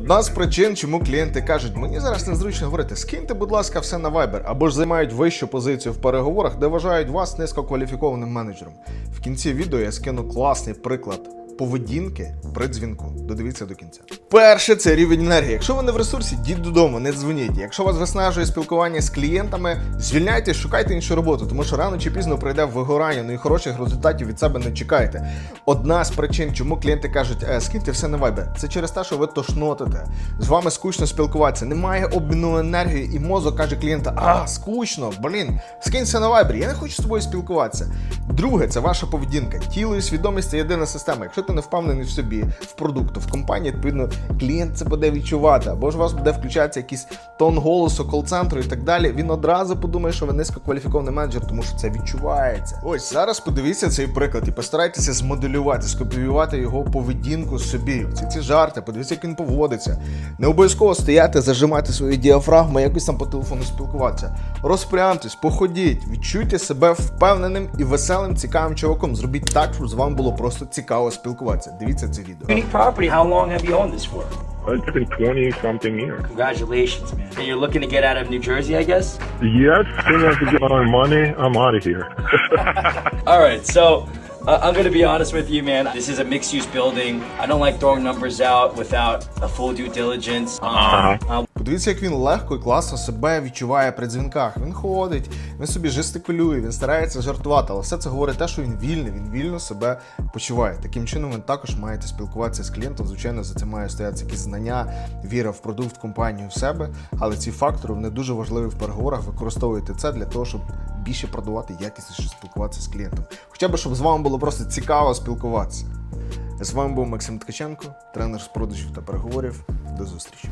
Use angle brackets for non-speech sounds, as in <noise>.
Одна з причин, чому клієнти кажуть, мені зараз незручно говорити, скиньте, будь ласка, все на Viber, або ж займають вищу позицію в переговорах, де вважають вас низькокваліфікованим менеджером. В кінці відео я скину класний приклад поведінки при дзвінку. Додивіться до кінця. Перше це рівень енергії. Якщо ви не в ресурсі, йдіть додому, не дзвоніть. Якщо вас виснажує спілкування з клієнтами, звільняйтесь, шукайте іншу роботу, тому що рано чи пізно прийде вигорання, ну і хороших результатів від себе не чекайте. Одна з причин, чому клієнти кажуть, е, скиньте все на вайбер, це через те, що ви тошнотите. З вами скучно спілкуватися, немає обміну енергії, і мозок каже клієнта: а, скучно, блін, скинь все на вайбер, я не хочу з тобою спілкуватися. Друге, це ваша поведінка. Тіло і свідомість це єдина система. Якщо ти не впевнений в собі, в продукту, в компанії, відповідно, клієнт це буде відчувати, або ж у вас буде включатися якийсь тон голосу кол-центру і так далі. Він одразу подумає, що ви низькокваліфікований менеджер, тому що це відчувається. Ось зараз подивіться цей приклад і постарайтеся змоделювати, скопіювати його поведінку собі. Ці ці жарти, подивіться, як він поводиться. Не обов'язково стояти, зажимати свої діафрагми, якось там по телефону спілкуватися. Розпрямтесь, походіть, відчуйте себе впевненим і веселим, цікавим чуваком. Зробіть так, щоб з вами було просто цікаво спілкуватися. Дивіться це відео. Unique property. How long have you owned this for? It's been 20 something years. Congratulations, man. And you're looking to get out of New Jersey, I guess? Yes, as soon as I get my money, I'm out of here. <laughs> All right, so uh, I'm to be honest with you, man. This is a mixed use building. I don't like throwing numbers out without a full due diligence. Um, uh, Подивіться, як він легко і класно себе відчуває при дзвінках. Він ходить, він собі жестикулює, він старається жартувати, але все це говорить те, що він вільний, він вільно себе почуває. Таким чином, ви також маєте спілкуватися з клієнтом. Звичайно, за це має стояти якісь знання, віра в продукт, компанію, в себе. Але ці фактори вони дуже важливі в переговорах. Використовуйте це для того, щоб більше продавати, якісніше спілкуватися з клієнтом. Хоча б щоб з вами було просто цікаво спілкуватися. З вами був Максим Ткаченко, тренер з продажів та переговорів. До зустрічі.